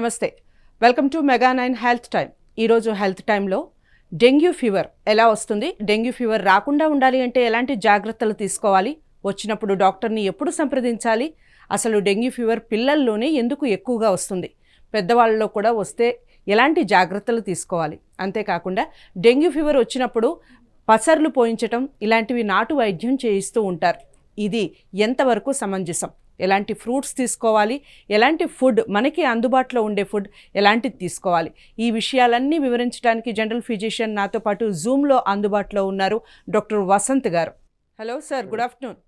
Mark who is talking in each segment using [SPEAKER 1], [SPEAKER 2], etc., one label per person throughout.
[SPEAKER 1] నమస్తే. Welcome to mega nine health time ఈరోజు health టైంలో డెంగ్యూ ఫీవర్ ఎలా వస్తుంది? డెంగ్యూ ఫీవర్ రాకుండా ఉండాలి అంటే ఎలాంటి జాగ్రత్తలు తీసుకోవాలి? వచ్చినప్పుడు డాక్టర్ని ఎప్పుడు సంప్రదించాలి? అసలు డెంగ్యూ ఫీవర్ పిల్లల్లోనే ఎందుకు ఎక్కువగా వస్తుంది? పెద్దవాళ్ళలో కూడా వస్తే ఎలాంటి జాగ్రత్తలు తీసుకోవాలి? అంతేకాకుండా డెంగ్యూ ఫీవర్ వచ్చినప్పుడు పసర్లు పోయించటం ఇలాంటివి నాటు వైద్యం చేయిస్తూ ఉంటారు. ఇది ఎంతవరకు సమంజసం? ఎలాంటి ఫ్రూట్స్ తీసుకోవాలి? ఎలాంటి ఫుడ్? మనకి అందుబాటులో ఉండే ఫుడ్ ఎలాంటిది తీసుకోవాలి? ఈ విషయాలన్నీ వివరించడానికి జనరల్ ఫిజిషియన్ నాతో పాటు జూమ్లో అందుబాటులో ఉన్నారు doctor Vasant garu. Hello sir good afternoon.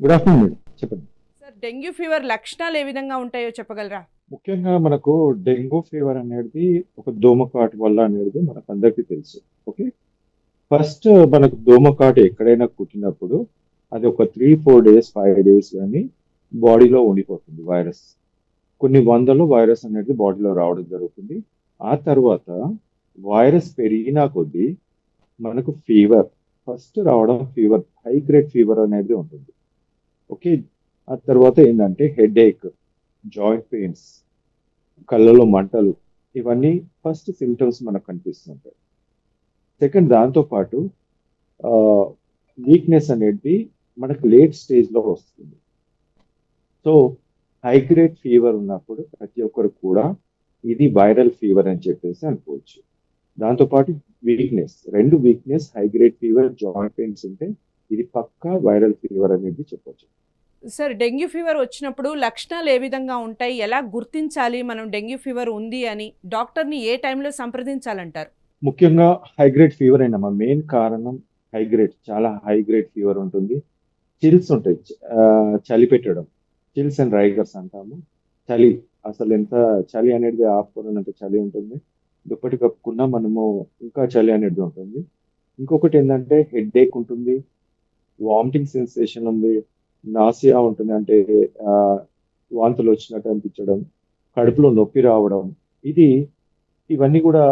[SPEAKER 2] Good afternoon చెప్పండి.
[SPEAKER 1] సార్ డెంగ్యూ ఫీవర్ లక్షణాలు ఏ విధంగా ఉంటాయో చెప్పగలరా?
[SPEAKER 2] ముఖ్యంగా మనకు డెంగ్యూ ఫీవర్ అనేది ఒక దోమకాటు వల్ల అనేది మనకు అందరికీ తెలుసు. ఓకే? ఫస్ట్ మనకు దోమకాటు ఎక్కడైనా కుట్టినప్పుడు అది ఒక three four days five days కానీ బాడీలో ఉండిపోతుంది వైరస్ కొన్ని వందలు వైరస్ అనేది బాడీలో రావడం జరుగుతుంది. ఆ తర్వాత వైరస్ పెరిగినా కొద్దీ మనకు ఫీవర్ ఫస్ట్ రావడం ఫీవర్ హై గ్రేడ్ ఫీవర్ అనేది ఉంటుంది. ఓకే ఆ తర్వాత ఏంటంటే హెడ్ ఏక్ జాయింట్ పెయిన్స్ కళ్ళలో మంటలు ఇవన్నీ ఫస్ట్ సిమ్టమ్స్ మనకు కనిపిస్తుంటాయి. సెకండ్ దాంతోపాటు వీక్నెస్ అనేది మనకు లేట్ స్టేజ్లో వస్తుంది. సో హై గ్రేడ్ ఫీవర్ ఉన్నప్పుడు ప్రతి ఒక్కరు కూడా ఇది వైరల్ ఫీవర్ అని చెప్పేసి అనుకోవచ్చు. దాంతోపాటు వీక్నెస్ రెండు weakness high grade fever joint pains ఉంటే ఇది పక్కా వైరల్ ఫీవర్ అనేది చెప్పొచ్చు.
[SPEAKER 1] సార్ డెంగ్యూ ఫీవర్ వచ్చినప్పుడు లక్షణాలు ఏ విధంగా ఉంటాయి? ఎలా గుర్తించాలి? మనం డెంగ్యూ ఫీవర్ ఉంది అని డాక్టర్ని ఏ టైంలో సంప్రదించాలంటారు?
[SPEAKER 2] ముఖ్యంగా హై గ్రేడ్ ఫీవర్ అయినా మెయిన్ కారణం హై గ్రేడ్ చాలా హై గ్రేడ్ ఫీవర్ ఉంటుంది. చిల్స్ ఉంటాయి. చలి పెట్టడం. చిల్స్ అండ్ రైగర్స్ అంటాము. చలి అసలు ఎంత చలి అనేది ఆపుకోనంత చలి ఉంటుంది. దుప్పటి కప్పుకున్నా మనము ఇంకా చలి అనేది ఉంటుంది. ఇంకొకటి ఏంటంటే హెడ్ ఏక్ ఉంటుంది. వామిటింగ్ సెన్సేషన్ ఉంది. నాసియా ఉంటుంది అంటే వాంతులు వచ్చినట్టు అనిపించడం కడుపులో నొప్పి రావడం. ఇది ఇవన్నీ కూడా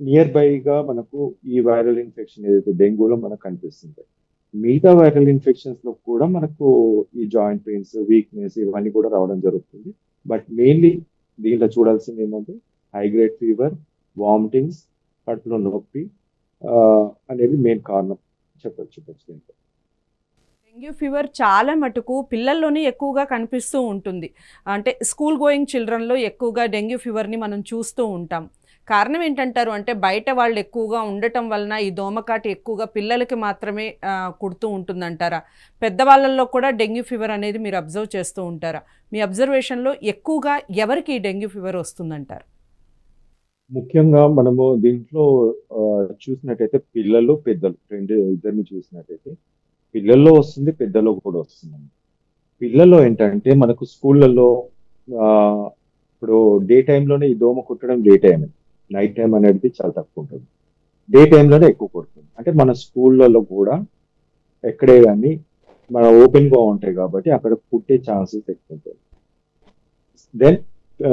[SPEAKER 2] నియర్ బైగా మనకు ఈ వైరల్ ఇన్ఫెక్షన్ ఏదైతే డెంగ్యూలో మనకు కనిపిస్తుంది మిగతా వైరల్ ఇన్ఫెక్షన్స్లో కూడా మనకు ఈ జాయింట్ పెయిన్స్ వీక్నెస్ ఇవన్నీ కూడా రావడం జరుగుతుంది. బట్ మెయిన్లీ దీంట్లో చూడాల్సింది ఏమంటే హై గ్రేడ్ ఫీవర్ వామిటింగ్స్ కడుపులో నొప్పి అనేది మెయిన్ కారణం. చెప్పచ్చు ఖచ్చితంగా.
[SPEAKER 1] డెంగ్యూ ఫీవర్ చాలా మటుకు పిల్లల్లోనే ఎక్కువగా కనిపిస్తూ ఉంటుంది. అంటే స్కూల్ గోయింగ్ చిల్డ్రన్లో ఎక్కువగా డెంగ్యూ ఫీవర్ని మనం చూస్తూ ఉంటాం. కారణం ఏంటంటారు? అంటే బయట వాళ్ళు ఎక్కువగా ఉండటం వలన ఈ దోమకాటి ఎక్కువగా పిల్లలకి మాత్రమే కుడుతూ ఉంటుందంటారా? పెద్దవాళ్ళల్లో కూడా డెంగ్యూ ఫీవర్ అనేది మీరు అబ్జర్వ్ చేస్తూ ఉంటారా? మీ అబ్జర్వేషన్లో ఎక్కువగా ఎవరికి ఈ డెంగ్యూ ఫీవర్ వస్తుందంటారు?
[SPEAKER 2] ముఖ్యంగా మనము దీంట్లో చూసినట్టయితే పిల్లలు పెద్దలు రెండు ఇద్దరిని చూసినట్టయితే పిల్లల్లో వస్తుంది పెద్దలో కూడా వస్తుంది పిల్లల్లో ఏంటంటే మనకు స్కూళ్ళల్లో ఇప్పుడు డే టైంలోనే ఈ దోమ కుట్టడం డే టైం నైట్ టైం అనేది చాలా తక్కువ ఉంటుంది. డే టైంలోనే ఎక్కువ కొడుతుంది. అంటే మన స్కూళ్ళలో కూడా ఎక్కడే కానీ మన ఓపెన్గా ఉంటాయి కాబట్టి అక్కడ పుట్టే ఛాన్సెస్ ఎక్కువ ఉంటాయి. దెన్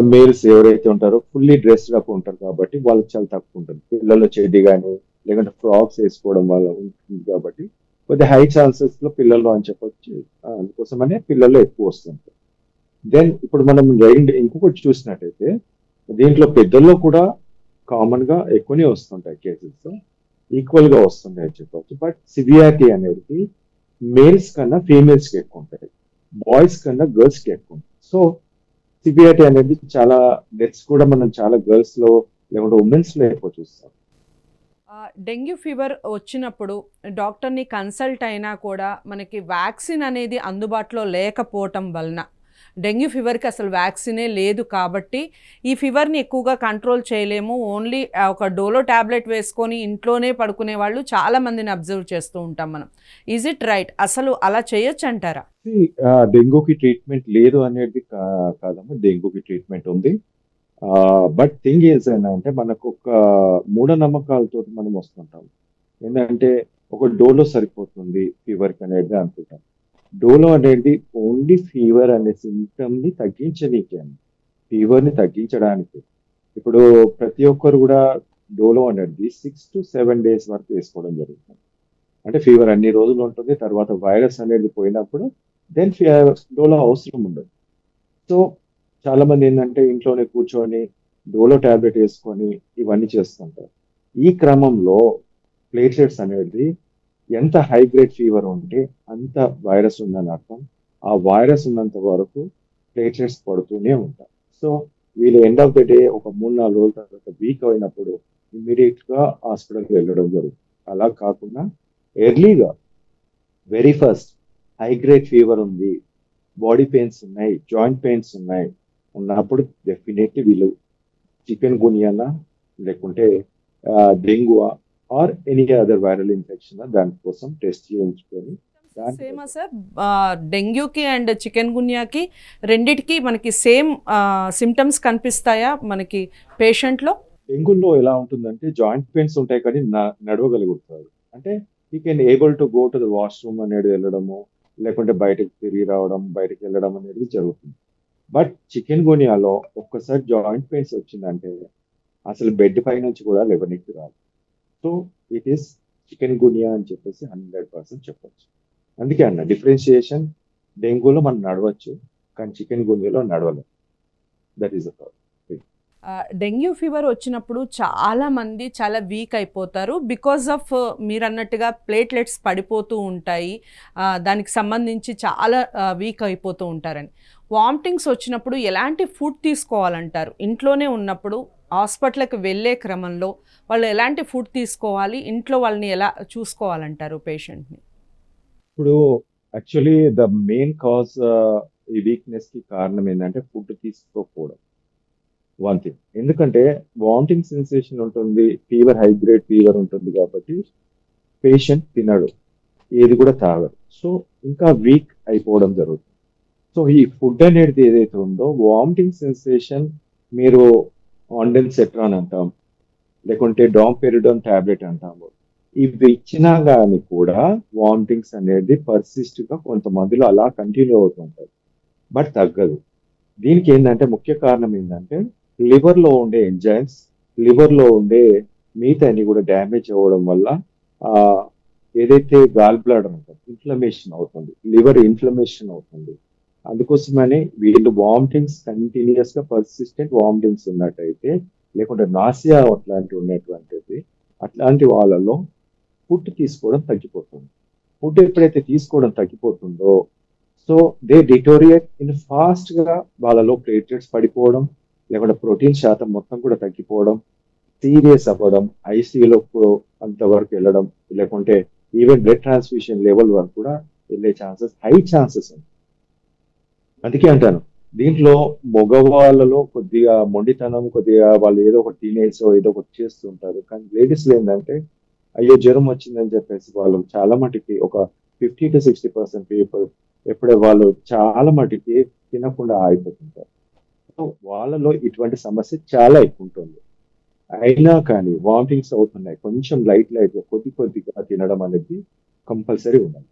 [SPEAKER 2] మేల్స్ ఎవరైతే ఉంటారో ఫుల్లీ డ్రెస్డ్ అప్ ఉంటారు కాబట్టి వాళ్ళకి చాలా తక్కువ ఉంటుంది. పిల్లలు చెడ్డి కానీ లేకుంటే ఫ్రాక్స్ వేసుకోవడం వల్ల ఉంటుంది కాబట్టి కొద్దిగా హై ఛాన్సెస్లో పిల్లల్లో అని చెప్పొచ్చు. ఆ, అందుకోసమనే పిల్లల్లో ఎక్కువ వస్తుంది దెన్ ఇప్పుడు మనం రైండ్ ఇంకొకటి చూసినట్టయితే దీంట్లో పెద్దల్లో కూడా కామన్గా ఎక్కువనే వస్తుంటాయి కేసెస్. ఈక్వల్గా వస్తుంటాయి అని బట్ సివియారిటీ అనేది మేల్స్ కన్నా ఫీమేల్స్కి ఎక్కువ ఉంటాయి. బాయ్స్ కన్నా గర్ల్స్కి ఎక్కువ ఉంటుంది సో సివియారిటీ అనేది చాలా డెత్స్ కూడా మనం చాలా గర్ల్స్లో లేకుంటే ఉమెన్స్లో ఎక్కువ చూస్తాం.
[SPEAKER 1] డెంగ్యూ ఫీవర్ వచ్చినప్పుడు డాక్టర్ని కన్సల్ట్ అయినా కూడా మనకి వ్యాక్సిన్ అనేది అందుబాటులో లేకపోవటం వలన డెంగ్యూ ఫీవర్కి అసలు వ్యాక్సినే లేదు కాబట్టి ఈ ఫీవర్ని ఎక్కువగా కంట్రోల్ చేయలేము. ఓన్లీ ఒక డోలో ట్యాబ్లెట్ వేసుకొని ఇంట్లోనే పడుకునే వాళ్ళు చాలా మందిని అబ్జర్వ్ చేస్తూ ఉంటాం మనం. ఈజ్ ఇట్ రైట్ అసలు అలా చేయొచ్చు అంటారా
[SPEAKER 2] డెంగ్యూకి ట్రీట్మెంట్ లేదు అనేది కాదమ్మా డెంగ్యూకి ట్రీట్మెంట్ ఉంది. బట్ థింగ్ ఏజ్ అంటే మనకు ఒక మూఢనమ్మకాలతో మనం వస్తుంటాం. ఏంటంటే ఒక డోలో సరిపోతుంది ఫీవర్కి అనేది అనుకుంటాం. డోలో అనేది ఓన్లీ ఫీవర్ అనే సిమ్టమ్ని తగ్గించనీకే ఫీవర్ని తగ్గించడానికి. ఇప్పుడు ప్రతి ఒక్కరు కూడా డోలో అనేది సిక్స్ టు సెవెన్ డేస్ వరకు వేసుకోవడం జరుగుతుంది. అంటే ఫీవర్ అన్ని రోజులు ఉంటుంది తర్వాత వైరస్ అనేది పోయినప్పుడు దెన్ డోలో అవసరం ఉండదు. సో చాలా మంది ఏంటంటే ఇంట్లోనే కూర్చొని డోలో టాబ్లెట్ వేసుకొని ఇవన్నీ చేస్తుంటారు. ఈ క్రమంలో ప్లేట్లెట్స్ అనేది ఎంత హై గ్రేడ్ ఫీవర్ ఉంటే అంత వైరస్ ఉందని అర్థం. ఆ వైరస్ ఉన్నంత వరకు ప్లేట్లెట్స్ పడుతూనే ఉంటాయి. సో వీళ్ళు ఎండ్ ఆఫ్ ద డే ఒక మూడు నాలుగు రోజుల తర్వాత వీక్ అయినప్పుడు ఇమ్మీడియట్గా హాస్పిటల్కి వెళ్ళడం జరుగుతుంది. అలా కాకుండా ఎర్లీగా very first high grade fever ఉంది బాడీ పెయిన్స్ ఉన్నాయి జాయింట్ పెయిన్స్ ఉన్నాయి ఉన్నప్పుడు డెఫినెట్లీ వీళ్ళు చికెన్ గునియానా లేకుంటే డెంగువా or any other viral infection? దానికోసం టెస్ట్ చేయించుకొని
[SPEAKER 1] సేమా సార్. డెంగ్యూకి అండ్ చికెన్ గున్యాకి రెండిటికి మనకి సేమ్ సిమ్టమ్స్ కనిపిస్తాయా మనకి పేషెంట్లో?
[SPEAKER 2] డెంగ్యూలో ఎలా ఉంటుందంటే జాయింట్ పెయిన్స్ ఉంటాయి కానీ నడవగలుగుతారు. అంటే ఈ can able to go to the washroom అనేది వెళ్ళడము లేకుంటే బయటకు తిరిగి రావడం బయటకు వెళ్ళడం అనేది జరుగుతుంది. బట్ చికెన్ గునియాలో ఒక్కసారి జాయింట్ పెయిన్స్ వచ్చిందంటే అసలు బెడ్ పై నుంచి కూడా లేవనెక్కి రాదు. So it is chikungunya అని చెప్పేసి హండ్రెడ్ పర్సెంట్ చెప్పొచ్చు. అందుకే అన్న డిఫరెన్షియేషన్ డెంగ్యూలో మనం నడవచ్చు కానీ చికెన్ గునియాలో నడవలేం. That is a
[SPEAKER 1] dengue fever వచ్చినప్పుడు చాలా మంది చాలా వీక్ అయిపోతారు బికాజ్ ఆఫ్ uh, మీరు అన్నట్టుగా ప్లేట్లెట్స్ పడిపోతూ ఉంటాయి. దానికి సంబంధించి చాలా వీక్ అయిపోతూ ఉంటారని. వామిటింగ్స్ వచ్చినప్పుడు ఎలాంటి ఫుడ్ తీసుకోవాలంటారు? ఇంట్లోనే ఉన్నప్పుడు హాస్పిటల్కి వెళ్ళే క్రమంలో వాళ్ళు ఎలాంటి ఫుడ్ తీసుకోవాలి ఇంట్లో వాళ్ళని ఎలా చూసుకోవాలంటారు పేషెంట్ని?
[SPEAKER 2] ఇప్పుడు యాక్చువల్లీ ద మెయిన్ కాజ్ ఈ వీక్నెస్కి కారణం ఏంటంటే ఫుడ్ తీసుకోకపోవడం వన్ థింగ్. ఎందుకంటే వామిటింగ్ సెన్సేషన్ ఉంటుంది ఫీవర్ హైగ్రేడ్ ఫీవర్ ఉంటుంది కాబట్టి పేషెంట్ తినడు ఏది కూడా తాగడు. సో ఇంకా వీక్ అయిపోవడం జరుగుతుంది. సో ఈ ఫుడ్ అనేది ఏదైతే ఉందో వామిటింగ్ సెన్సేషన్ మీరు ఆండెన్ సెట్రాన్ అంటాం లేకుంటే డాంపెరిడోన్ టాబ్లెట్ అంటాము ఇవి ఇచ్చినా కానీ కూడా వామిటింగ్స్ అనేది పర్సిస్ట్గా కొంతమందిలో అలా కంటిన్యూ అవుతుంటారు బట్ తగ్గదు. దీనికి ఏంటంటే ముఖ్య కారణం ఏంటంటే లివర్లో ఉండే ఎంజైమ్స్ లివర్లో ఉండే మిగతాన్ని కూడా డ్యామేజ్ అవ్వడం వల్ల ఏదైతే గాల్ బ్లాడర్ ఉంటుంది ఇన్ఫ్లమేషన్ అవుతుంది లివర్ ఇన్ఫ్లమేషన్ అవుతుంది. అందుకోసమనే వీళ్ళు వామిటింగ్స్ కంటిన్యూస్గా పర్సిస్టెంట్ వామిటింగ్స్ ఉన్నట్టయితే లేకుంటే నాసియా అట్లాంటివి ఉన్నటువంటిది అట్లాంటి వాళ్ళలో ఫుడ్ తీసుకోవడం తగ్గిపోతుంది. ఫుడ్ ఎప్పుడైతే తీసుకోవడం తగ్గిపోతుందో సో దే డిటోరియేట్ ఇన్ ఫాస్ట్గా వాళ్ళలో ప్లేట్లెట్స్ పడిపోవడం లేకుంటే ప్రోటీన్ శాతం మొత్తం కూడా తగ్గిపోవడం సీరియస్ అవ్వడం ఐసీయూలో అంతవరకు వెళ్ళడం లేకుంటే ఈవెన్ బ్లడ్ ట్రాన్స్మిషన్ లెవెల్ వరకు కూడా వెళ్ళే ఛాన్సెస్ హై ఛాన్సెస్ ఉంది అందుకే అంటాను. దీంట్లో మగవాళ్ళలో కొద్దిగా మొండితనం కొద్దిగా వాళ్ళు ఏదో ఒక టీనేజ్ ఏదో ఒకటి చేస్తుంటారు కానీ లేడీస్లో ఏంటంటే అయ్యో జ్వరం వచ్చిందని చెప్పేసి వాళ్ళు చాలా మటుకి ఒక fifty to sixty percent people ఎప్పుడే వాళ్ళు చాలా మటుకి తినకుండా ఆగిపోతుంటారు. సో వాళ్ళలో ఇటువంటి సమస్య చాలా ఎక్కువ ఉంటుంది. అయినా కానీ వామిటింగ్స్ అవుతున్నాయి. కొంచెం లైట్ లైట్ కొద్ది కొద్దిగా తినడం అనేది కంపల్సరీ ఉండాలి.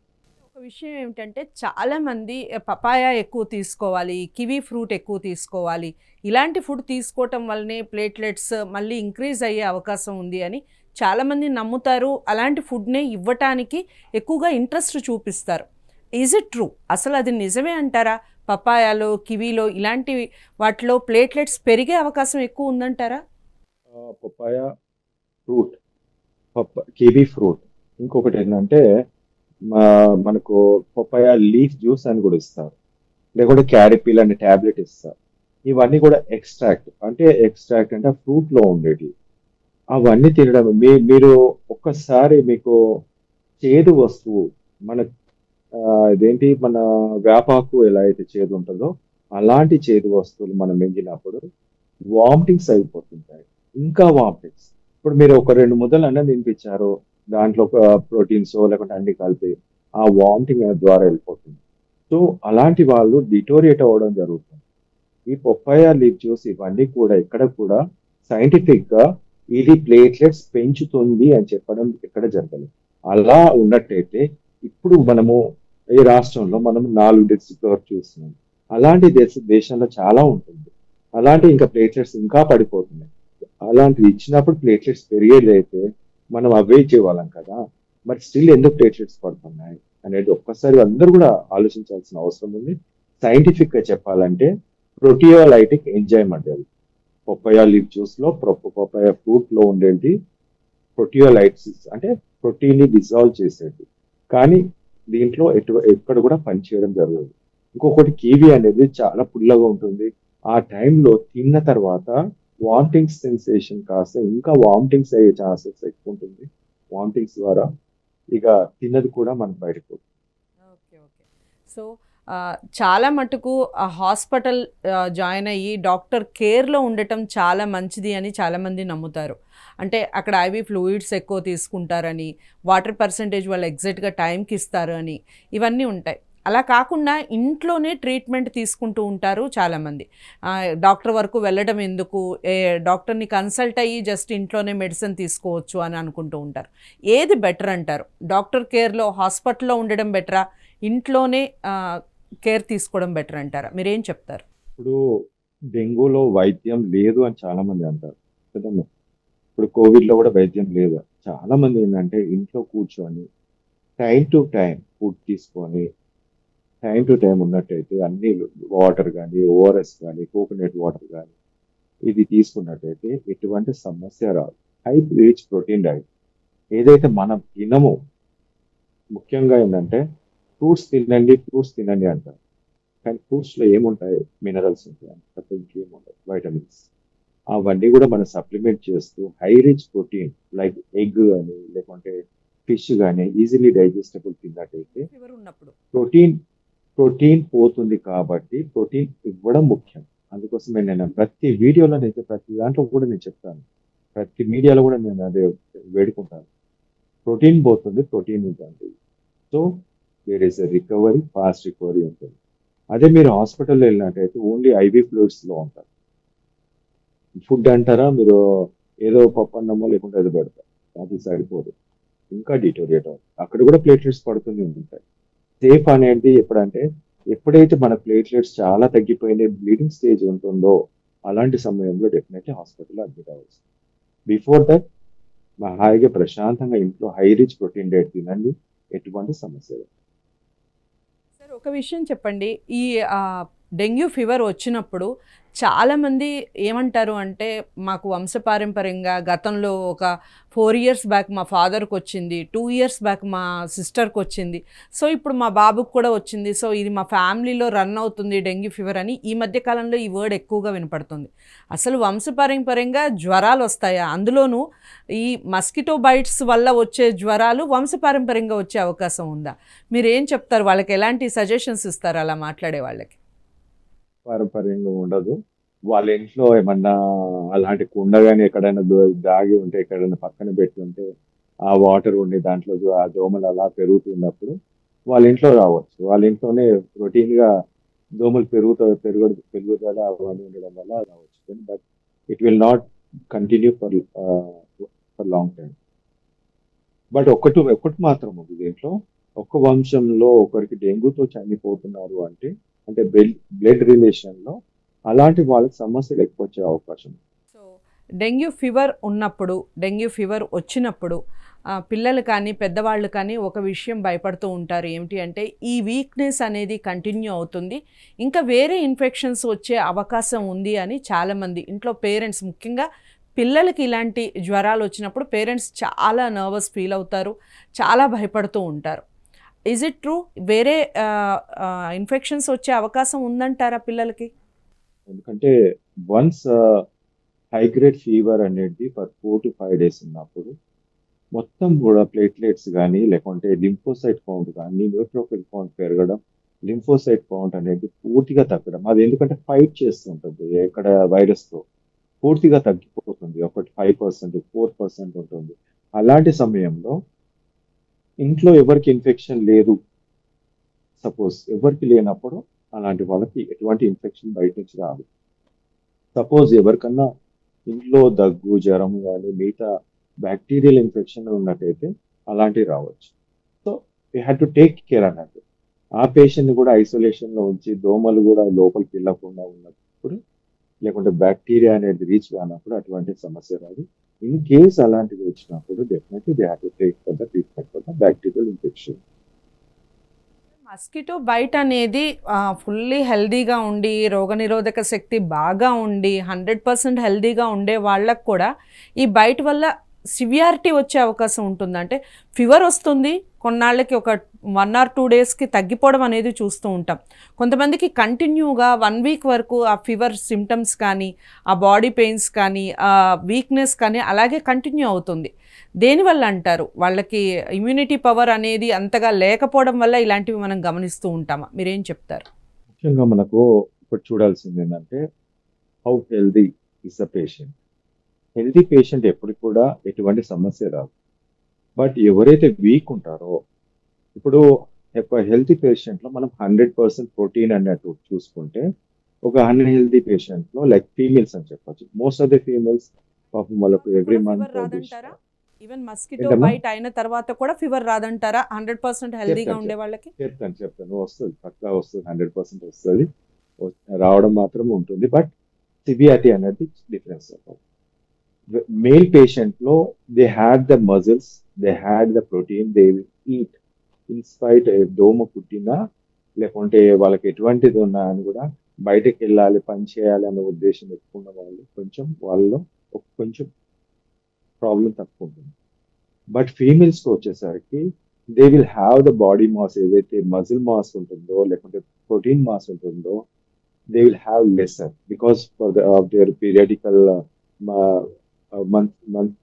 [SPEAKER 1] విషయం ఏమిటంటే చాలామంది పపాయా పపాయ ఎక్కువ తీసుకోవాలి కివీ ఫ్రూట్ ఎక్కువ తీసుకోవాలి. ఇలాంటి ఫుడ్ తీసుకోవటం వల్లనే ప్లేట్లెట్స్ మళ్ళీ ఇంక్రీజ్ అయ్యే అవకాశం ఉంది అని చాలామంది నమ్ముతారు. అలాంటి ఫుడ్నే ఇవ్వటానికి ఎక్కువగా ఇంట్రెస్ట్ చూపిస్తారు. ఈజ్ ఇట్ ట్రూ అసలు అది నిజమే అంటారా? పపాయాలో కివీలో ఇలాంటి వాటిలో ప్లేట్లెట్స్ పెరిగే అవకాశం ఎక్కువ ఉందంటారా?
[SPEAKER 2] Papaya fruit kiwi fruit. ఇంకొకటి ఏంటంటే మనకు పపాయ లీఫ్ జ్యూస్ అని కూడా ఇస్తారు. లేకుంటే క్యారిపిల్ అనే టాబ్లెట్ ఇస్తారు. ఇవన్నీ కూడా ఎక్స్ట్రాక్ట్. అంటే ఎక్స్ట్రాక్ట్ అంటే ఫ్రూట్లో ఉండేవి అవన్నీ తినడం మీ మీరు ఒక్కసారి మీకు చేదు వస్తువు మన ఇదేంటి మన వేపాకు ఎలా అయితే చేదు ఉంటుందో అలాంటి చేదు వస్తువులు మనం మింగినప్పుడు వామిటింగ్స్ అయిపోతుంటాయి. ఇంకా వామిటింగ్స్. ఇప్పుడు మీరు ఒక రెండు ముద్దలు అన్నం తినిపించారు. దాంట్లో ఒక ప్రోటీన్స్ లేకుంటే అన్ని కలిపి ఆ వామిటింగ్ ద్వారా వెళ్ళిపోతుంది. సో అలాంటి వాళ్ళు డిటోరియేట్ అవ్వడం జరుగుతుంది. ఈ పొప్పాయ లీఫ్ జ్యూస్ ఇవన్నీ కూడా ఇక్కడ కూడా సైంటిఫిక్గా ఇది ప్లేట్లెట్స్ పెంచుతుంది అని చెప్పడం ఎక్కడ జరగలేదు. అలా ఉన్నట్టయితే ఇప్పుడు మనము ఈ రాష్ట్రంలో మనం నాలుగు డిస్ట్రిక్ట్ చూస్తున్నాం. అలాంటి దేశ దేశంలో చాలా ఉంటుంది. అలాంటి ఇంకా ప్లేట్లెట్స్ ఇంకా పడిపోతున్నాయి. అలాంటివి ఇచ్చినప్పుడు ప్లేట్లెట్స్ పెరిగేదైతే మనం అవే చేయాలం కదా. మరి స్టిల్ ఎందుకు ప్లేట్లెట్స్ పడుతున్నాయి అనేది ఒక్కసారి అందరూ కూడా ఆలోచించాల్సిన అవసరం ఉంది. సైంటిఫిక్గా చెప్పాలంటే ప్రోటియోలైటిక్ ఎంజైమ్ అంటే అది. పప్పయ లీవ్ జ్యూస్లో పప్పయ ఫ్రూట్లో ఉండేది ప్రోటియోలైట్సిస్ అంటే ప్రోటీన్ని డిజాల్వ్ చేసేది. కానీ దీంట్లో ఎటు ఎక్కడ కూడా పనిచేయడం జరగదు. ఇంకొకటి కీవీ అనేది చాలా పుల్లగా ఉంటుంది. ఆ టైంలో తిన్న తర్వాత వామిటింగ్ సెన్సేషన్ కాస్త ఇంకా వామిటింగ్స్ అయ్యే ఛాన్సెస్ ఎక్కువ ఉంటుంది వామిటింగ్స్ ద్వారా ఇక తిన్నది కూడా మనకు బయటకు
[SPEAKER 1] ఓకే ఓకే. సో చాలా మటుకు హాస్పిటల్ జాయిన్ అయ్యి డాక్టర్ కేర్లో ఉండటం చాలా మంచిది అని చాలామంది నమ్ముతారు. అంటే అక్కడ ఐవి ఫ్లూయిడ్స్ ఎక్కువ తీసుకుంటారని వాటర్ పర్సంటేజ్ వాళ్ళు ఎగ్జాక్ట్గా టైంకి ఇస్తారు అని ఇవన్నీ ఉంటాయి. అలా కాకుండా ఇంట్లోనే ట్రీట్మెంట్ తీసుకుంటూ ఉంటారు చాలామంది. డాక్టర్ వరకు వెళ్ళడం ఎందుకు? ఏ డాక్టర్ని కన్సల్ట్ అయ్యి జస్ట్ ఇంట్లోనే మెడిసిన్ తీసుకోవచ్చు అని అనుకుంటూ ఉంటారు. ఏది బెటర్ అంటారు? డాక్టర్ కేర్లో హాస్పిటల్లో ఉండడం బెటరా? ఇంట్లోనే కేర్ తీసుకోవడం బెటర్ అంటారా? మీరేం చెప్తారు?
[SPEAKER 2] ఇప్పుడు డెంగూలో వైద్యం లేదు అని చాలామంది అంటారు. కదమ్మా. ఇప్పుడు కోవిడ్లో కూడా వైద్యం లేదు. చాలామంది ఏంటంటే ఇంట్లో కూర్చొని టైం టు టైం ఫుడ్ తీసుకొని టైం టు టైం ఉన్నట్టయితే అన్ని వాటర్ కానీ ఓఆర్ఎస్ కానీ కోకోనట్ వాటర్ కానీ ఇది తీసుకున్నట్టయితే ఎటువంటి సమస్య రాదు. హై రిచ్ ప్రోటీన్ డైట్ ఏదైతే మనం తినము ముఖ్యంగా ఏంటంటే ఫ్రూట్స్ తినండి ఫ్రూట్స్ తినండి అంటారు. కానీ ఫ్రూట్స్లో ఏముంటాయి? మినరల్స్ ఉంటాయి తప్ప ఇంకేముంటాయి వైటమిన్స్ అవన్నీ కూడా మనం సప్లిమెంట్ చేస్తూ high rich protein like egg కానీ లేకుంటే ఫిష్ కానీ ఈజీలీ డైజెస్టబుల్ తిన్నట్టయితే ప్రోటీన్ ప్రోటీన్ పోతుంది కాబట్టి ప్రోటీన్ ఇవ్వడం ముఖ్యం. అందుకోసమే నేను ప్రతి వీడియోలో నేను ప్రతి దాంట్లో కూడా నేను చెప్తాను. ప్రతి మీడియాలో కూడా నేను అదే వేడుకుంటాను. ప్రోటీన్ పోతుంది ప్రోటీన్ ఇవ్వండి. So there is a recovery fast recovery ఉంటుంది. అదే మీరు హాస్పిటల్లో వెళ్ళినట్టయితే ఓన్లీ ఐవీ ఫ్లూయిడ్స్లో ఉంటారు. ఫుడ్ అంటారా? మీరు ఏదో పప్పు అన్నమో లేకుంటే అది పెడతారు. అది సరిపోదు. ఇంకా డిటోరియేట్ అవుతుంది. అక్కడ కూడా ప్లేట్లెట్స్ పడుతూనే ఉంటాయి. సేఫ్ అనేది ఎప్పుడంటే ఎప్పుడైతే మన ప్లేట్లెట్స్ చాలా తగ్గిపోయినాయి బ్లీడింగ్ స్టేజ్ ఉంటుందో అలాంటి సమయంలో డెఫినెట్లీ హాస్పిటల్లో అడ్మిట్ అవ్వచ్చు. బిఫోర్ దట్ హాయిగా ప్రశాంతంగా ఇంట్లో హై రిచ్ ప్రోటీన్ డైట్ తినండి. ఎటువంటి సమస్య
[SPEAKER 1] సార్ ఒక విషయం చెప్పండి. ఈ డెంగ్యూ ఫీవర్ వచ్చినప్పుడు చాలామంది ఏమంటారు అంటే మాకు వంశపారంపర్యంగా గతంలో ఒక ఫోర్ ఇయర్స్ బ్యాక్ మా ఫాదర్కి వచ్చింది టూ ఇయర్స్ బ్యాక్ మా సిస్టర్కి వచ్చింది. సో ఇప్పుడు మా బాబుకి కూడా వచ్చింది. సో ఇది మా ఫ్యామిలీలో రన్ అవుతుంది డెంగ్యూ ఫీవర్ అని ఈ మధ్య కాలంలో ఈ వర్డ్ ఎక్కువగా వినపడుతుంది. అసలు వంశపారంపర్యంగా జ్వరాలు వస్తాయా? అందులోనూ ఈ మస్కిటో బైట్స్ వల్ల వచ్చే జ్వరాలు వంశపారంపర్యంగా వచ్చే అవకాశం ఉందా? మీరు ఏం చెప్తారు? వాళ్ళకి ఎలాంటి సజెషన్స్ ఇస్తారు? అలా మాట్లాడే వాళ్ళకి.
[SPEAKER 2] పారపర్యంగా ఉండదు. వాళ్ళ ఇంట్లో ఏమన్నా అలాంటి కుండ కానీ ఎక్కడైనా దాగి ఉంటే ఎక్కడైనా పక్కన పెట్టి ఉంటే ఆ వాటర్ ఉండి దాంట్లో ఆ దోమలు అలా పెరుగుతున్నప్పుడు వాళ్ళ ఇంట్లో రావచ్చు. వాళ్ళ ఇంట్లోనే రొటీన్గా దోమలు పెరుగుతా పెరుగు పెరుగుదల అవన్నీ ఉండడం వల్ల రావచ్చు. But it will not continue for for long time but ఒకటి ఒకటి మాత్రం ఉంది దీంట్లో. ఒక్క వంశంలో ఒకరికి డెంగ్యూతో చనిపోతున్నారు అంటే అంటే బ్లడ్ రిలేషన్లో అలాంటి వాళ్ళకి సమస్యలు ఎక్కువ వచ్చే అవకాశం.
[SPEAKER 1] సో డెంగ్యూ ఫీవర్ ఉన్నప్పుడు డెంగ్యూ ఫీవర్ వచ్చినప్పుడు పిల్లలు కానీ పెద్దవాళ్ళు కానీ ఒక విషయం భయపడుతూ ఉంటారు. ఏమిటి అంటే ఈ వీక్నెస్ అనేది కంటిన్యూ అవుతుంది. ఇంకా వేరే ఇన్ఫెక్షన్స్ వచ్చే అవకాశం ఉంది అని చాలామంది ఇంట్లో పేరెంట్స్ ముఖ్యంగా పిల్లలకి ఇలాంటి జ్వరాలు వచ్చినప్పుడు పేరెంట్స్ చాలా నర్వస్ ఫీల్ అవుతారు చాలా భయపడుతూ ఉంటారు. ఇజ్ ఇట్ ట్రూ వేరే ఇన్ఫెక్షన్స్ వచ్చే అవకాశం ఉందంటారా పిల్లలకి?
[SPEAKER 2] ఎందుకంటే వన్స్ హై గ్రేడ్ ఫీవర్ అనేది for four to five days ఉన్నప్పుడు మొత్తం కూడా ప్లేట్లెట్స్ కానీ లేకుంటే లింఫోసైట్ కౌంట్ కానీ న్యూట్రోఫిల్ కౌంట్ పెరగడం లింఫోసైట్ కౌంట్ అనేది పూర్తిగా తగ్గడం. అది ఎందుకంటే ఫైట్ చేస్తుంటుంది ఎక్కడ వైరస్తో పూర్తిగా తగ్గిపోతుంది. ఒకటి ఫైవ్ పర్సెంట్ ఫోర్ పర్సెంట్ ఉంటుంది. అలాంటి సమయంలో ఇంట్లో ఎవరికి ఇన్ఫెక్షన్ లేదు సపోజ్ ఎవరికి లేనప్పుడు అలాంటి వాళ్ళకి ఎటువంటి ఇన్ఫెక్షన్ బయట నుంచి రాదు. సపోజ్ ఎవరికన్నా ఇంట్లో దగ్గు జ్వరం కానీ మిగతా బ్యాక్టీరియల్ ఇన్ఫెక్షన్ ఉన్నట్టయితే అలాంటివి రావచ్చు. So we had to take care అన్నట్టు ఆ పేషెంట్ని కూడా ఐసోలేషన్లో ఉంచి దోమలు కూడా లోపలికి వెళ్ళకుండా ఉన్నప్పుడు లేకుంటే బ్యాక్టీరియా అనేది రీచ్ కానప్పుడు అటువంటి సమస్య రాదు. ఇన్ కేస్ అలాంటివి వచ్చినప్పుడు definitely they have to take for the treatment for the bacterial infection
[SPEAKER 1] mosquito bite అనేది ఫుల్లీ హెల్దీగా ఉండి రోగనిరోధక శక్తి బాగా ఉండి హండ్రెడ్ పర్సెంట్ హెల్దీగా ఉండే వాళ్ళకు కూడా ఈ బైట్ వల్ల సివియారిటీ వచ్చే అవకాశం ఉంటుంది అంటే ఫీవర్ వస్తుంది కొన్నాళ్ళకి ఒక వన్ ఆర్ టూ డేస్కి తగ్గిపోవడం అనేది చూస్తూ ఉంటాం. కొంతమందికి కంటిన్యూగా వన్ వీక్ వరకు ఆ ఫీవర్ సిమ్టమ్స్ కానీ ఆ బాడీ పెయిన్స్ కానీ ఆ వీక్నెస్ కానీ అలాగే కంటిన్యూ అవుతుంది. దేనివల్ల అంటారు? వాళ్ళకి ఇమ్యూనిటీ పవర్ అనేది అంతగా లేకపోవడం వల్ల ఇలాంటివి మనం గమనిస్తూ ఉంటామా? మీరేం చెప్తారు?
[SPEAKER 2] ముఖ్యంగా మనకు ఇప్పుడు చూడాల్సింది ఏంటంటే how healthy is a patient healthy patient ఎప్పుడు కూడా ఎటువంటి సమస్య రాదు. బట్ ఎవరైతే వీక్ ఉంటారో ఇప్పుడు ఒక హెల్తీ పేషెంట్లో మనం హండ్రెడ్ పర్సెంట్ ప్రోటీన్ అన్నట్టు చూసుకుంటే ఒక అన్హెల్దీ పేషెంట్లో లైక్ ఫీమేల్స్ అని చెప్పొచ్చు. మోస్ట్ ఆఫ్ ది ఫీమేల్స్ పాపం వాళ్ళకు every month?
[SPEAKER 1] Even mosquito? Bite అయిన తర్వాత కూడా ఫీవర్ రాదంటారా? హండ్రెడ్ పర్సెంట్ హెల్దీగా ఉండే వాళ్ళకి?
[SPEAKER 2] చెప్తాను చెప్తాను. వస్తుంది పక్కా వస్తుంది హండ్రెడ్ పర్సెంట్ వస్తుంది. రావడం మాత్రం ఉంటుంది. బట్ సివియారిటీ అనేది difference. Male పేషెంట్లో they had the muscles they had the protein they will eat in spite దోమ పుట్టినా లేకుంటే వాళ్ళకి ఎటువంటిది ఉన్నా అని కూడా బయటకు వెళ్ళాలి పని చేయాలి అనే ఉద్దేశం ఎక్కువ ఉన్న వాళ్ళు కొంచెం వాళ్ళలో ఒక కొంచెం ప్రాబ్లం తక్కువ ఉంటుంది. బట్ ఫీమేల్స్కి వచ్చేసరికి they will have the body mass ఏదైతే మజిల్ మాస్ ఉంటుందో లేకుంటే ప్రోటీన్ మాస్ ఉంటుందో they will have lesser because for the of their periodical month month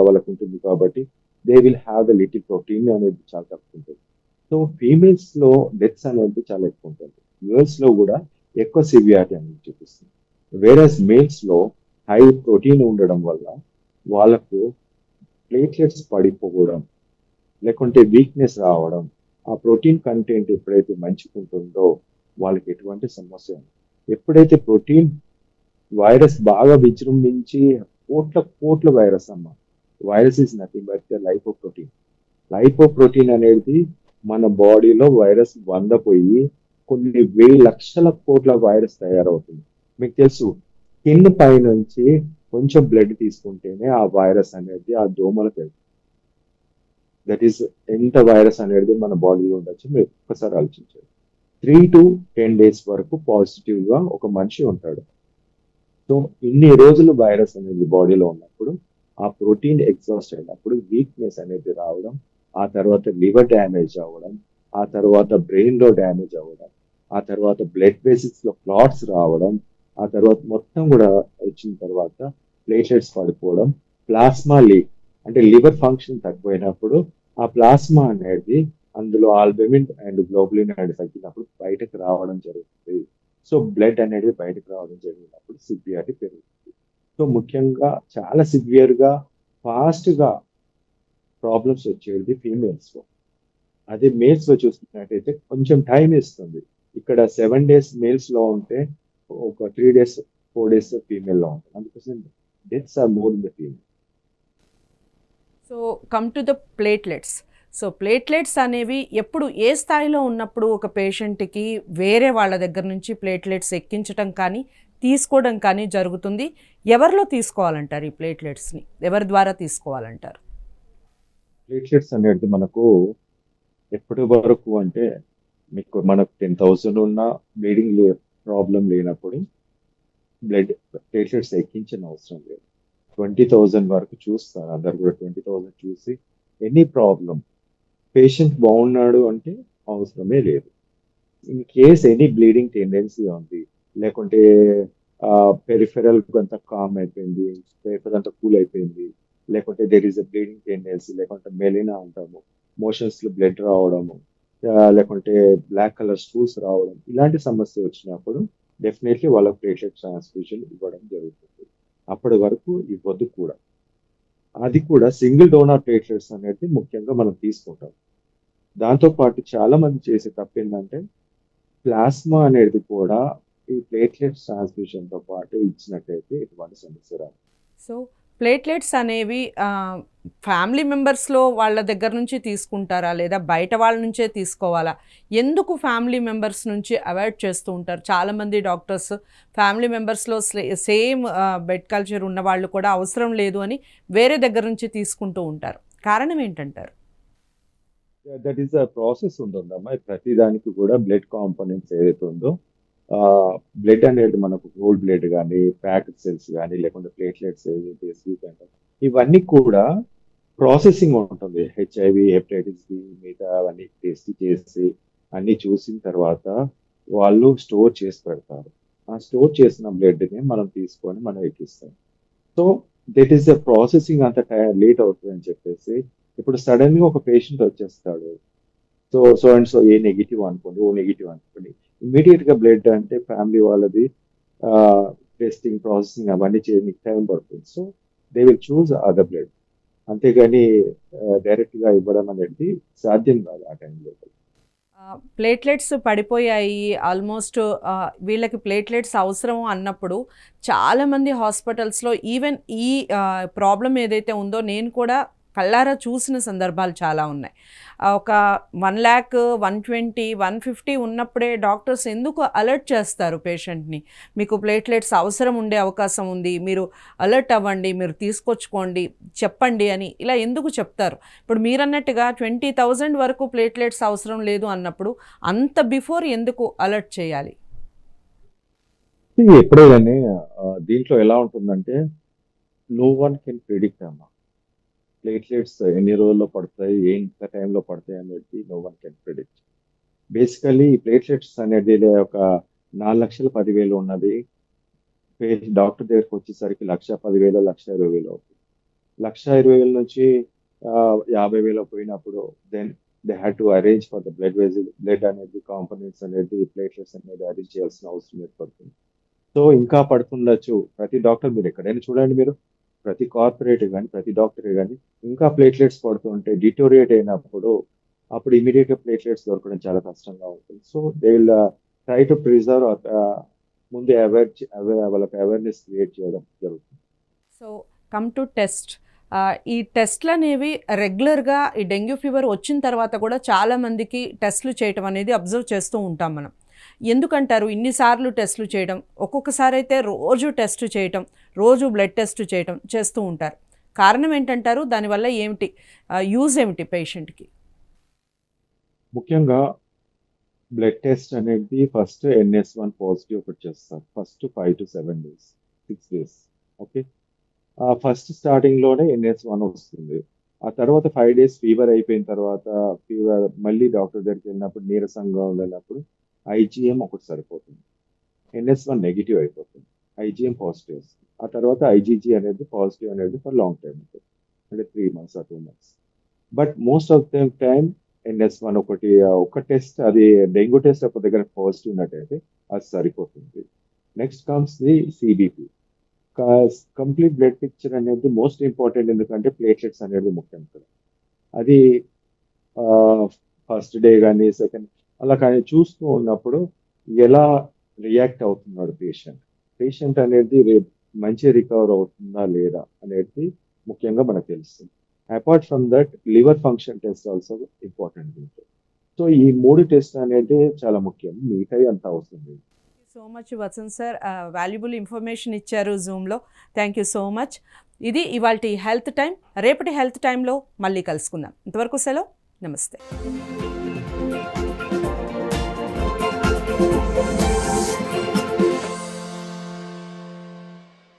[SPEAKER 2] వాళ్ళకు ఉంటుంది కాబట్టి they will have the little protein అనేది చాలా తక్కువ ఉంటుంది. సో ఫీమేల్స్లో డెత్స్ అనేది చాలా ఎక్కువ ఉంటుంది. మేల్స్లో కూడా ఎక్కువ సివియారిటీ అనేది చూపిస్తుంది. వేరస్ మేల్స్లో హై ప్రోటీన్ ఉండడం వల్ల వాళ్ళకు ప్లేట్లెట్స్ పడిపోవడం లేకుంటే వీక్నెస్ రావడం ఆ ప్రోటీన్ కంటెంట్ ఎప్పుడైతే మంచుకుంటుందో వాళ్ళకి ఎటువంటి సమస్య ఎప్పుడైతే ప్రోటీన్ వైరస్ బాగా విజృంభించి కోట్ల కోట్ల వైరస్ అమ్మ virus is nothing but the lipoprotein. Lipoprotein అనేది మన బాడీలో వైరస్ వంద పోయి కొన్ని వెయ్యి లక్షల కోట్ల వైరస్ తయారవుతుంది. మీకు తెలుసు స్కిన్ పై నుంచి కొంచెం బ్లడ్ తీసుకుంటేనే ఆ వైరస్ అనేది ఆ దోమలకు వెళ్తుంది. దట్ ఈస్ ఎంత వైరస్ అనేది మన బాడీలో ఉండొచ్చు మీరు ఒక్కసారి ఆలోచించారు త్రీ టు టెన్ డేస్ వరకు పాజిటివ్గా ఒక మనిషి ఉంటాడు. సో ఇన్ని రోజులు వైరస్ అనేది బాడీలో ఉన్నప్పుడు ఆ ప్రోటీన్ ఎగ్జాస్ట్ అయినప్పుడు వీక్నెస్ అనేది రావడం ఆ తర్వాత లివర్ డ్యామేజ్ అవ్వడం ఆ తర్వాత బ్రెయిన్లో డ్యామేజ్ అవ్వడం ఆ తర్వాత బ్లడ్ బేసిస్లో క్లాట్స్ రావడం ఆ తర్వాత మొత్తం కూడా వచ్చిన తర్వాత ప్లేటెట్స్ పడిపోవడం ప్లాస్మా లీక్ అంటే లివర్ ఫంక్షన్ తక్కువైనప్పుడు ఆ ప్లాస్మా అనేది అందులో ఆల్బెమిన్ అండ్ గ్లోబులిన్ అనేది తగ్గినప్పుడు బయటకు రావడం జరుగుతుంది. సో బ్లడ్ అనేది బయటకు రావడం జరిగినప్పుడు సిబిఆర్టీ పెరుగుతుంది. సో ముఖ్యంగా చాలా సివియర్గా ఫాస్ట్గా ప్రాబ్లమ్స్ వచ్చేది ఫీమేల్స్లో అదే మేల్స్లో చూసుకున్నట్టయితే కొంచెం టైం ఇస్తుంది. ఇక్కడ సెవెన్ డేస్ మేల్స్లో ఉంటే ఒక త్రీ డేస్ ఫోర్ డేస్ ఫీమేల్లో ఉంటుంది. అందుకోసం deaths are more in the female.
[SPEAKER 1] So come to the platelets so platelets అనేవి ఎప్పుడు ఏ స్థాయిలో ఉన్నప్పుడు ఒక పేషెంట్కి వేరే వాళ్ళ దగ్గర నుంచి ప్లేట్లెట్స్ ఎక్కించటం కానీ తీసుకోవడం కానీ జరుగుతుంది. ఎవరిలో తీసుకోవాలంటారు ఈ ప్లేట్లెట్స్ని? ఎవరి ద్వారా తీసుకోవాలంటారు?
[SPEAKER 2] ప్లేట్లెట్స్ అనేది మనకు ఎప్పటి వరకు అంటే మీకు మనకు టెన్ థౌసండ్ ఉన్న బ్లీడింగ్ ప్రాబ్లం లేనప్పుడు బ్లడ్ ప్లేట్లెట్స్ ఎక్కించిన అవసరం లేదు. ట్వంటీ థౌజండ్ వరకు చూస్తారు. అందరు కూడా ట్వంటీ థౌజండ్ చూసి ఎనీ ప్రాబ్లం పేషెంట్ బాగున్నాడు అంటే అవసరమే లేదు. In case any bleeding tendency ఉంది లేకుంటే పెరిఫెరల్ కొంత కామ్ అయిపోయింది పెరిఫెరల్ అంతా కూల్ అయిపోయింది. లేకుంటే there is a bleeding tendency లేకుంటే మెలినా అంటాము మోషన్స్లో బ్లడ్ రావడము లేకుంటే బ్లాక్ కలర్ స్టూల్స్ రావడం ఇలాంటి సమస్య వచ్చినప్పుడు డెఫినెట్లీ వాళ్ళకు ప్రేషర్ ట్రాన్స్ఫ్యూషన్ ఇవ్వడం జరుగుతుంది. అప్పటి వరకు ఇవ్వద్దు కూడా. అది కూడా సింగిల్ డోనర్ ప్లేట్లెట్స్ అనేది ముఖ్యంగా మనం తీసుకుంటాం. దాంతో పాటు చాలా మంది చేసే తప్పు ఏంటంటే ప్లాస్మా అనేది కూడా ఈ ప్లేట్లెట్స్ ట్రాన్స్ఫ్యూషన్తో పాటు ఇచ్చినట్టయితే ఎటువంటి సమస్య రాదు.
[SPEAKER 1] సో ప్లేట్లెట్స్ అనేవి ఫ్యామిలీ మెంబర్స్లో వాళ్ళ దగ్గర నుంచి తీసుకుంటారా? లేదా బయట వాళ్ళ నుంచే తీసుకోవాలా? ఎందుకు ఫ్యామిలీ మెంబర్స్ నుంచి అవాయిడ్ చేస్తూ ఉంటారు? చాలామంది డాక్టర్స్ ఫ్యామిలీ మెంబర్స్లో సేమ్ బెడ్ కల్చర్ ఉన్న వాళ్ళు కూడా అవసరం లేదు అని వేరే దగ్గర నుంచి తీసుకుంటూ ఉంటారు. కారణం ఏంటంటారు?
[SPEAKER 2] దట్ ఈస్ అ ప్రాసెస్ ఉంటుందమ్మా. ప్రతి దానికి కూడా బ్లడ్ కాంపోనెంట్స్ ఏదైతే ఉందో బ్లడ్ అనేది మనకు గోల్డ్ బ్లడ్ కానీ ప్యాకెట్ సెల్స్ కానీ లేకుంటే ప్లేట్లెట్స్ ఇవన్నీ కూడా ప్రాసెసింగ్ ఉంటుంది. హెచ్ఐవి హెపటైటిస్ బి మిగతా అవన్నీ టెస్ట్ చేసి అన్ని చూసిన తర్వాత వాళ్ళు స్టోర్ చేసి పెడతారు. ఆ స్టోర్ చేసిన బ్లడ్ని మనం తీసుకొని మనం ఎక్కిస్తాం. So that is the processing అంత లేట్ అవుతుంది అని చెప్పేసి ఇప్పుడు సడన్గా ఒక పేషెంట్ వచ్చేస్తాడు. So so and so A negative అనుకోండి ఓ నెగిటివ్ అనుకోండి ఇమీడియట్గా బ్లడ్ అంటే ఫ్యామిలీ వాళ్ళది టెస్టింగ్ ప్రాసెసింగ్ అవన్నీ చేయడానికి టైం పడుతుంది. So they will choose other blood. అంతేగాని డైరెక్ట్గా ఇవ్వడం అనేది సాధ్యం కాదు ఆ టైంలో.
[SPEAKER 1] ప్లేట్లెట్స్ పడిపోయాయి. ఆల్మోస్ట్ వీళ్ళకి ప్లేట్లెట్స్ అవసరం అన్నప్పుడు చాలామంది హాస్పిటల్స్లో ఈవెన్ ఈ ప్రాబ్లం ఏదైతే ఉందో నేను కూడా కళ్ళారా చూసిన సందర్భాలు చాలా ఉన్నాయి. ఒక one lakh one twenty one fifty ఉన్నప్పుడే డాక్టర్స్ ఎందుకు అలర్ట్ చేస్తారు పేషెంట్ని? మీకు ప్లేట్లెట్స్ అవసరం ఉండే అవకాశం ఉంది మీరు అలర్ట్ అవ్వండి మీరు తీసుకొచ్చుకోండి చెప్పండి అని ఇలా ఎందుకు చెప్తారు? ఇప్పుడు మీరన్నట్టుగా ట్వంటీ థౌజండ్ వరకు ప్లేట్లెట్స్ అవసరం లేదు అన్నప్పుడు అంత బిఫోర్ ఎందుకు అలర్ట్ చేయాలి?
[SPEAKER 2] ఎప్పుడే కానీ దీంట్లో ఎలా ఉంటుందంటే నో వన్ కెన్ ప్రిడిక్ట్ అమ్మా. ప్లేట్లెట్స్ ఎన్ని రోజుల్లో పడతాయి ఎంత టైంలో పడతాయి అనేది no one can predict basically ఈ ప్లేట్లెట్స్ అనేది ఒక నాలుగు లక్షల పదివేలు ఉన్నది. డాక్టర్ దగ్గరికి వచ్చేసరికి లక్ష పదివేలు లక్ష ఇరవై వేలు అవుతుంది. లక్ష ఇరవై వేల నుంచి యాభై వేలు పోయినప్పుడు then they had to arrange for the blood vessel blood అనేది కాంపోనెంట్స్ అనేది ప్లేట్లెట్స్ అనేది అరేంజ్ చేయాల్సిన అవసరం ఏర్పడుతుంది. సో ఇంకా పడుతుండొచ్చు. ప్రతి డాక్టర్ మీరు ఎక్కడైనా చూడండి మీరు. ప్రతి కార్పొరేట్ కానీ ప్రతి డాక్టర్ కానీ ఇంకా ప్లేట్లెట్స్ పడుతుంటే డిటోరియేట్ అయినప్పుడు అప్పుడు ఇమీడియట్గా ప్లేట్లెట్స్ దొరకడం చాలా కష్టంగా ఉంటుంది. So they will try to preserve ముందే అవేర్ వాళ్ళకి అవేర్నెస్ క్రియేట్ చేయడం జరుగుతుంది.
[SPEAKER 1] సో కమ్ టు టెస్ట్ ఈ టెస్ట్లు అనేవి రెగ్యులర్గా ఈ డెంగ్యూ ఫీవర్ వచ్చిన తర్వాత కూడా చాలామందికి టెస్ట్లు చేయటం అనేది అబ్జర్వ్ చేస్తూ ఉంటాం మనం. ఎందుకంటారు? ఇన్నిసార్లు టెస్ట్లు చేయడం ఒక్కొక్కసారి అయితే రోజు టెస్ట్ చేయటం రోజు బ్లడ్ టెస్ట్ చేయటం చేస్తూ ఉంటారు. కారణం ఏంటంటారు? దానివల్ల ఏమిటి? యూజ్ ఏమిటి పేషెంట్కి?
[SPEAKER 2] ముఖ్యంగా బ్లడ్ టెస్ట్ అనేది ఫస్ట్ ఎన్ఎస్ వన్ పాజిటివ్ ఒకటి చేస్తారు. First five to seven days six days okay? First స్టార్టింగ్లోనే ఎన్ఎస్ వన్ వస్తుంది. ఆ తర్వాత ఫైవ్ డేస్ ఫీవర్ అయిపోయిన తర్వాత ఫీవర్ మళ్ళీ డాక్టర్ దగ్గరికి వెళ్ళినప్పుడు నీరసంగా వెళ్ళినప్పుడు ఐజీఎం ఒకటి సరిపోతుంది. ఎన్ఎస్ వన్ నెగిటివ్ అయిపోతుంది. ఐజీఎం పాజిటివ్ వస్తుంది. ఆ తర్వాత ఐజీజీ అనేది పాజిటివ్ అనేది ఫర్ లాంగ్ టైం ఉంటుంది అంటే త్రీ మంత్స్ ఆ two months but most of the time NS one ఒకటి ఒక టెస్ట్ అది డెంగ్యూ టెస్ట్ ఒక దగ్గర పాజిటివ్ ఉన్నట్టయితే అది సరిపోతుంది. Next comes the CBP complete blood picture అనేది మోస్ట్ ఇంపార్టెంట్ ఎందుకంటే ప్లేట్లెట్స్ అనేది ముఖ్యం కదా అది ఫస్ట్ డే కానీ సెకండ్ అలా కానీ చూస్తూ ఉన్నప్పుడు ఎలా రియాక్ట్ అవుతున్నాడు పేషెంట్ పేషెంట్ అనేది రేపు మంచి రికవర్ అవుతుందా లేదా అనేది ముఖ్యంగా మనకు తెలుస్తుంది. Apart from that liver function test also important so ఈ మూడు టెస్ట్ అనేది చాలా ముఖ్యం. మిగతాయి అంత అవసరం
[SPEAKER 1] so much Vasanth sir valuable information ఇచ్చారు జూమ్లో థ్యాంక్ యూ సో మచ్ ఇది ఇవాళ హెల్త్ టైం రేపటి హెల్త్ టైంలో మళ్ళీ కలుసుకుందాం. ఇంతవరకు సెలవు. నమస్తే.